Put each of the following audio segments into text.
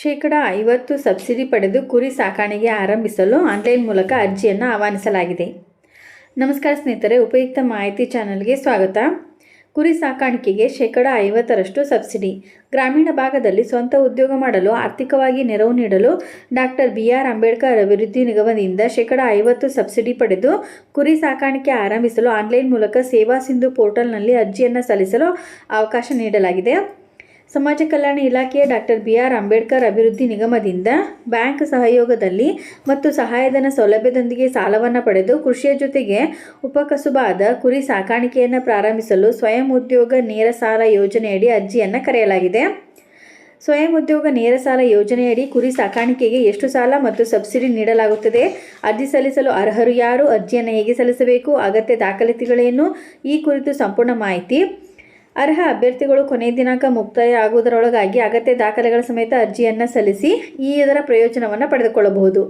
ಶೇಕಡ ಐವತ್ತು ಸಬ್ಸಿಡಿ ಪಡೆದು ಕುರಿ ಸಾಕಾಣಿಕೆ ಆರಂಭಿಸಲು ಆನ್ಲೈನ್ ಮೂಲಕ ಅರ್ಜಿಯನ್ನು ಆಹ್ವಾನಿಸಲಾಗಿದೆ. ನಮಸ್ಕಾರ ಸ್ನೇಹಿತರೆ, ಉಪಯುಕ್ತ ಮಾಹಿತಿ ಚಾನಲ್ಗೆ ಸ್ವಾಗತ. ಕುರಿ ಸಾಕಾಣಿಕೆಗೆ ಶೇಕಡ ಐವತ್ತರಷ್ಟು ಸಬ್ಸಿಡಿ. ಗ್ರಾಮೀಣ ಭಾಗದಲ್ಲಿ ಸ್ವಂತ ಉದ್ಯೋಗ ಮಾಡಲು, ಆರ್ಥಿಕವಾಗಿ ನೆರವು ನೀಡಲು ಡಾಕ್ಟರ್ ಬಿ ಆರ್ ಅಂಬೇಡ್ಕರ್ ಅಭಿವೃದ್ಧಿ ನಿಗಮದಿಂದ ಶೇಕಡ ಐವತ್ತು ಸಬ್ಸಿಡಿ ಪಡೆದು ಕುರಿ ಸಾಕಾಣಿಕೆ ಆರಂಭಿಸಲು ಆನ್ಲೈನ್ ಮೂಲಕ ಸೇವಾ ಸಿಂಧು ಪೋರ್ಟಲ್ನಲ್ಲಿ ಅರ್ಜಿಯನ್ನು ಸಲ್ಲಿಸಲು ಅವಕಾಶ ನೀಡಲಾಗಿದೆ. ಸಮಾಜ ಕಲ್ಯಾಣ ಇಲಾಖೆಯ ಡಾಕ್ಟರ್ ಬಿ ಆರ್ ಅಂಬೇಡ್ಕರ್ ಅಭಿವೃದ್ಧಿ ನಿಗಮದಿಂದ ಬ್ಯಾಂಕ್ ಸಹಯೋಗದಲ್ಲಿ ಮತ್ತು ಸಹಾಯಧನ ಸೌಲಭ್ಯದೊಂದಿಗೆ ಸಾಲವನ್ನು ಪಡೆದು ಕೃಷಿಯ ಜೊತೆಗೆ ಉಪಕಸುಬಾದ ಕುರಿ ಸಾಕಾಣಿಕೆಯನ್ನು ಪ್ರಾರಂಭಿಸಲು ಸ್ವಯಂ ಉದ್ಯೋಗ ನೇರ ಸಾಲ ಯೋಜನೆಯಡಿ ಅರ್ಜಿಯನ್ನು ಕರೆಯಲಾಗಿದೆ. ಸ್ವಯಂ ಉದ್ಯೋಗ ನೇರ ಸಾಲ ಯೋಜನೆಯಡಿ ಕುರಿ ಸಾಕಾಣಿಕೆಗೆ ಎಷ್ಟು ಸಾಲ ಮತ್ತು ಸಬ್ಸಿಡಿ ನೀಡಲಾಗುತ್ತದೆ? ಅರ್ಜಿ ಸಲ್ಲಿಸಲು ಅರ್ಹರು ಯಾರು? ಅರ್ಜಿಯನ್ನು ಹೇಗೆ ಸಲ್ಲಿಸಬೇಕು? ಅಗತ್ಯ ದಾಖಲಾತಿಗಳೇನು? ಈ ಕುರಿತು ಸಂಪೂರ್ಣ ಮಾಹಿತಿ ಅರ್ಹ ಅಭ್ಯರ್ಥಿಗಳು ಕೊನೆಯ ದಿನಾಂಕ ಮುಕ್ತಾಯ ಆಗುವುದರೊಳಗಾಗಿ ಅಗತ್ಯ ದಾಖಲೆಗಳ ಸಮೇತ ಅರ್ಜಿಯನ್ನು ಸಲ್ಲಿಸಿ ಈ ಇದರ ಪ್ರಯೋಜನವನ್ನು ಪಡೆದುಕೊಳ್ಳಬಹುದು.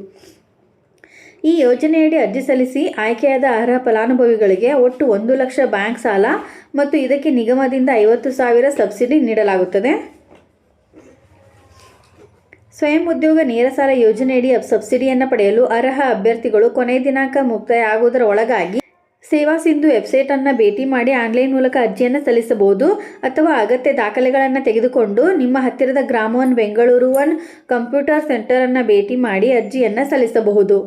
ಈ ಯೋಜನೆಯಡಿ ಅರ್ಜಿ ಸಲ್ಲಿಸಿ ಆಯ್ಕೆಯಾದ ಅರ್ಹ ಫಲಾನುಭವಿಗಳಿಗೆ ಒಟ್ಟು ಒಂದು ಲಕ್ಷ ಬ್ಯಾಂಕ್ ಸಾಲ ಮತ್ತು ಇದಕ್ಕೆ ನಿಗಮದಿಂದ ಐವತ್ತು ಸಾವಿರ ಸಬ್ಸಿಡಿ ನೀಡಲಾಗುತ್ತದೆ. ಸ್ವಯಂ ಉದ್ಯೋಗ ನೇರ ಸಾಲ ಯೋಜನೆಯಡಿ ಸಬ್ಸಿಡಿಯನ್ನು ಪಡೆಯಲು ಅರ್ಹ ಅಭ್ಯರ್ಥಿಗಳು ಕೊನೆಯ ದಿನಾಂಕ ಮುಕ್ತಾಯ ಆಗುವುದರ ಒಳಗಾಗಿ ಸೇವಾ ಸಿಂಧು ವೆಬ್ಸೈಟನ್ನು ಭೇಟಿ ಮಾಡಿ ಆನ್ಲೈನ್ ಮೂಲಕ ಅರ್ಜಿಯನ್ನು ಸಲ್ಲಿಸಬಹುದು ಅಥವಾ ಅಗತ್ಯ ದಾಖಲೆಗಳನ್ನು ತೆಗೆದುಕೊಂಡು ನಿಮ್ಮ ಹತ್ತಿರದ Grama one Bengaluru one computer ಸೆಂಟರನ್ನು ಭೇಟಿ ಮಾಡಿ ಅರ್ಜಿಯನ್ನು ಸಲ್ಲಿಸಬಹುದು.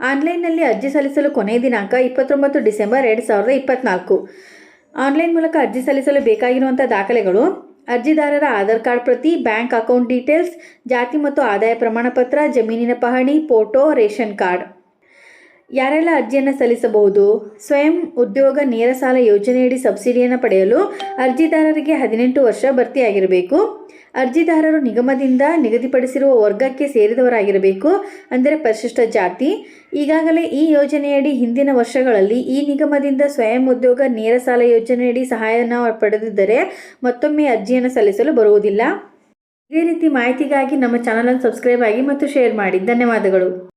ಆನ್ಲೈನ್ನಲ್ಲಿ ಅರ್ಜಿ ಸಲ್ಲಿಸಲು ಕೊನೆಯ ದಿನಾಂಕ ಇಪ್ಪತ್ತೊಂಬತ್ತು ಡಿಸೆಂಬರ್ ಎರಡು ಸಾವಿರದ ಇಪ್ಪತ್ತ್ನಾಲ್ಕು ಆನ್ಲೈನ್ ಮೂಲಕ ಅರ್ಜಿ ಸಲ್ಲಿಸಲು ಬೇಕಾಗಿರುವಂಥ ದಾಖಲೆಗಳು, ಅರ್ಜಿದಾರರ ಆಧಾರ್ ಕಾರ್ಡ್ ಪ್ರತಿ, ಬ್ಯಾಂಕ್ ಅಕೌಂಟ್ ಡೀಟೇಲ್ಸ್, ಜಾತಿ ಮತ್ತು ಆದಾಯ ಪ್ರಮಾಣಪತ್ರ, ಜಮೀನಿನ ಪಹಣಿ, ಫೋಟೋ, ರೇಷನ್ ಕಾರ್ಡ್. ಯಾರೆಲ್ಲ ಅರ್ಜಿಯನ್ನು ಸಲ್ಲಿಸಬಹುದು? ಸ್ವಯಂ ಉದ್ಯೋಗ ನೇರ ಸಾಲ ಯೋಜನೆಯಡಿ ಸಬ್ಸಿಡಿಯನ್ನು ಪಡೆಯಲು ಅರ್ಜಿದಾರರಿಗೆ ಹದಿನೆಂಟು ವರ್ಷ ಭರ್ತಿಯಾಗಿರಬೇಕು. ಅರ್ಜಿದಾರರು ನಿಗಮದಿಂದ ನಿಗದಿಪಡಿಸಿರುವ ವರ್ಗಕ್ಕೆ ಸೇರಿದವರಾಗಿರಬೇಕು ಅಂದರೆ ಪರಿಶಿಷ್ಟ ಜಾತಿ. ಈಗಾಗಲೇ ಈ ಯೋಜನೆಯಡಿ ಹಿಂದಿನ ವರ್ಷಗಳಲ್ಲಿ ಈ ನಿಗಮದಿಂದ ಸ್ವಯಂ ಉದ್ಯೋಗ ನೇರ ಸಾಲ ಯೋಜನೆಯಡಿ ಸಹಾಯನ ಪಡೆದಿದ್ದರೆ ಮತ್ತೊಮ್ಮೆ ಅರ್ಜಿಯನ್ನು ಸಲ್ಲಿಸಲು ಬರುವುದಿಲ್ಲ. ಇದೇ ರೀತಿ ಮಾಹಿತಿಗಾಗಿ ನಮ್ಮ ಚಾನಲನ್ನು ಸಬ್ಸ್ಕ್ರೈಬ್ ಆಗಿ ಮತ್ತು ಶೇರ್ ಮಾಡಿ. ಧನ್ಯವಾದಗಳು.